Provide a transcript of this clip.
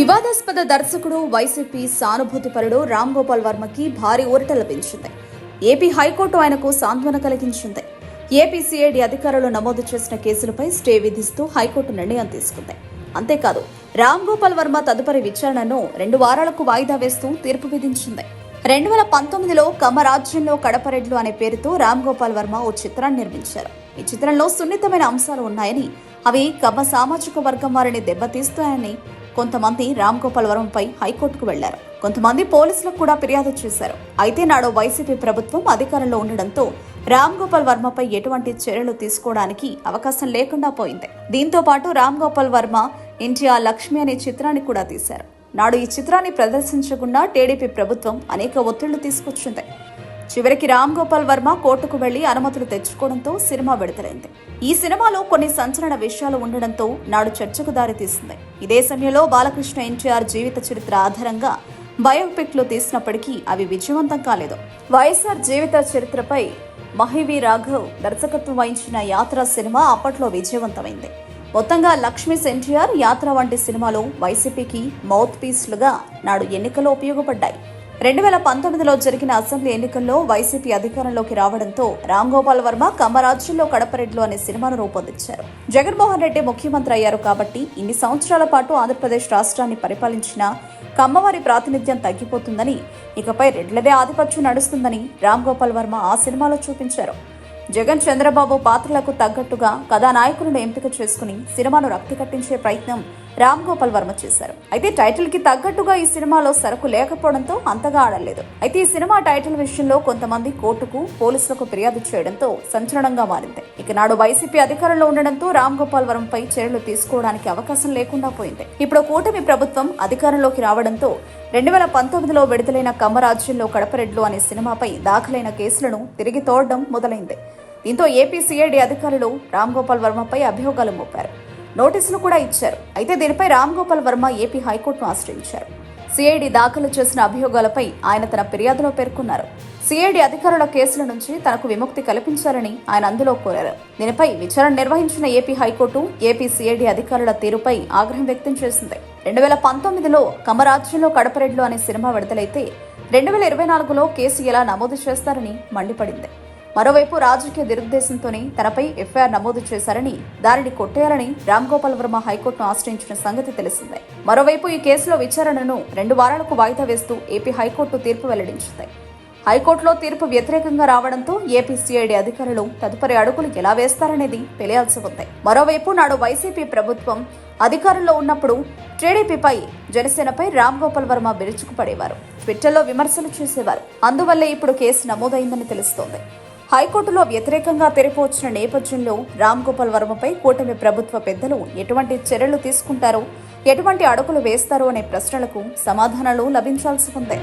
వివాదాస్పద దర్శకుడు వైసీపీ సానుభూతిపరుడు రామ్ గోపాల్ వర్మకి భారీ ఊరట లభించింది ఏపీ హైకోర్టు ఆయనకు సాంత్వన కలిగించింది. ఏపీ సిఐడి అధికారులు నమోదు చేసిన కేసులపై స్టే విధిస్తూ హైకోర్టు నిర్ణయం తీసుకుంది. అంతేకాదు రామ్ గోపాల్ వర్మ తదుపరి విచారణను రెండు వారాలకు వాయిదా వేస్తూ తీర్పు విధించింది. రెండు వేల పంతొమ్మిదిలో కమరాజ్యంలో కడపరెడ్లు అనే పేరుతో రామ్ గోపాల్ వర్మ ఓ చిత్రాన్ని నిర్మించారు. ఈ చిత్రంలో సున్నితమైన అంశాలు ఉన్నాయని అవి కమ సామాజిక వర్గం వారిని దెబ్బతీస్తాయని కొంతమంది రామ్ గోపాల్ వర్మపై హైకోర్టుకు వెళ్ళారు. కొంతమంది పోలీసులకు కూడా ఫిర్యాదు చేశారు. అయితే నాడు వైసీపీ ప్రభుత్వం అధికారంలో ఉండడంతో రామ్ గోపాల్ వర్మపై ఎటువంటి చర్యలు తీసుకోవడానికి అవకాశం లేకుండా పోయింది. దీంతో పాటు రామ్ గోపాల్ వర్మ ఎన్టీఆర్ లక్ష్మి అనే చిత్రాన్ని కూడా తీశారు. నాడు ఈ చిత్రాన్ని ప్రదర్శించకుండా టీడీపీ ప్రభుత్వం అనేక ఒత్తిళ్ళు తీసుకొచ్చింది. చివరికి రామ్ గోపాల్ వర్మ కోర్టుకు వెళ్ళి అనుమతులు తెచ్చుకోవడంతో సినిమా విడుదలైంది. ఈ సినిమాలో కొన్ని సంచలన విషయాలు ఉండడంతో నాడు చర్చకు దారితీసింది. ఇదే సమయంలో బాలకృష్ణ ఎన్టీఆర్ జీవిత చరిత్ర ఆధారంగా బయోపిక్లు తీసినప్పటికీ అవి విజయవంతం కాలేదు. వైఎస్ఆర్ జీవిత చరిత్రపై మహివి రాఘవ్ దర్శకత్వం వహించిన యాత్ర సినిమా అప్పట్లో విజయవంతమైంది. మొత్తంగా లక్ష్మీ ఎన్టీఆర్ యాత్ర వంటి సినిమాలు వైసీపీకి మౌత్ పీస్లుగా నాడు ఎన్నికల్లో ఉపయోగపడ్డాయి. రెండు వేల పంతొమ్మిదిలో జరిగిన అసెంబ్లీ ఎన్నికల్లో వైసీపీ అధికారంలోకి రావడంతో రామ్ గోపాల్ వర్మ కమరాజ్యంలో కడపరెడ్లు అనే సినిమాను రూపొందించారు. జగన్మోహన్ రెడ్డి ముఖ్యమంత్రి అయ్యారు కాబట్టి ఇన్ని సంవత్సరాల పాటు ఆంధ్రప్రదేశ్ రాష్ట్రాన్ని పరిపాలించిన కమ్మవారి ప్రాతినిధ్యం తగ్గిపోతుందని ఇకపై రెడ్లదే ఆధిపత్యం నడుస్తుందని రామ్ గోపాల్ వర్మ ఆ సినిమాలో చూపించారు. జగన్ చంద్రబాబు పాత్రలకు తగ్గట్టుగా కథానాయకులను ఎంపిక చేసుకుని సినిమాను రక్తి కట్టించే ప్రయత్నం రామ్ గోపాల్ వర్మ చేశారు. అయితే టైటిల్కి తగ్గట్టుగా ఈ సినిమాలో సరుకు లేకపోవడంతో అంతగా ఆడలేదు. అయితే ఈ సినిమా టైటిల్ విషయంలో కొంతమంది కోర్టుకు పోలీసులకు ఫిర్యాదు చేయడంతో సంచలనంగా మారింది. ఇక నాడు వైసీపీ అధికారంలో ఉండడంతో రామ్ గోపాల్ వర్మపై చర్యలు తీసుకోవడానికి అవకాశం లేకుండా పోయింది. ఇప్పుడు కూటమి ప్రభుత్వం అధికారంలోకి రావడంతో రెండు వేల పంతొమ్మిదిలో విడుదలైన కమ్మరాజ్యంలో కడపరెడ్లు అనే సినిమాపై దాఖలైన కేసులను తిరిగి తోడడం మొదలైంది. దీంతో ఏపీ సిఐడి అధికారులు రామ్ గోపాల్ వర్మపై అభియోగాలు మోపారు. నోటీసులు కూడా ఇచ్చారు. అయితే దీనిపై రామ్ గోపాల్ వర్మ ఏపీ హైకోర్టును ఆశ్రయించారు. సిఐడి దాఖలు చేసిన అభియోగాలపై ఆయన తన ఫిర్యాదులో పేర్కొన్నారు. సిఐడి అధికారుల కేసుల నుంచి తనకు విముక్తి కల్పించాలని ఆయన అందులో కోరారు. దీనిపై విచారణ నిర్వహించిన ఏపీ హైకోర్టు ఏపీ సిఐడి అధికారుల తీరుపై ఆగ్రహం వ్యక్తం చేసింది. రెండు వేల పంతొమ్మిదిలో కమరాజ్యంలో కడపరెడ్లు అనే సినిమా విడుదలైతే రెండు వేల ఇరవై నాలుగులో కేసు ఎలా నమోదు చేస్తారని మండిపడింది. మరోవైపు రాజకీయ దురుద్దేశంతోనే తనపై ఎఫ్ఐఆర్ నమోదు చేశారని దానిని కొట్టేయాలని రామ్ గోపాల్ వర్మ హైకోర్టును ఆశ్రయించిన సంగతి తెలిసిందే. మరోవైపు ఈ కేసులో విచారణను రెండు వారాలకు వాయిదా వేస్తూ ఏపీ హైకోర్టు తీర్పు వెల్లడించింది. హైకోర్టులో తీర్పు వ్యతిరేకంగా రావడంతో ఏపీ సిఐడి అధికారులు తదుపరి అడుగులు ఎలా వేస్తారనేది తెలియాల్సి ఉంది. మరోవైపు నాడు వైసీపీ ప్రభుత్వం అధికారంలో ఉన్నప్పుడు టీడీపీపై జనసేనపై రామ్ గోపాల్ వర్మ బిరుచుకుపడేవారు ట్విట్టర్లో విమర్శలు చేసేవారు. అందువల్లే ఇప్పుడు కేసు నమోదైందని తెలుస్తోంది. హైకోర్టులో వ్యతిరేకంగా తెరపు వచ్చిన నేపథ్యంలో రామ్ గోపాల్ వర్మపై కూటమి ప్రభుత్వ పెద్దలు ఎటువంటి చర్యలు తీసుకుంటారో? ఎటువంటి అడుగులు వేస్తారో? అనే ప్రశ్నలకు సమాధానాలు లభించాల్సి ఉంది.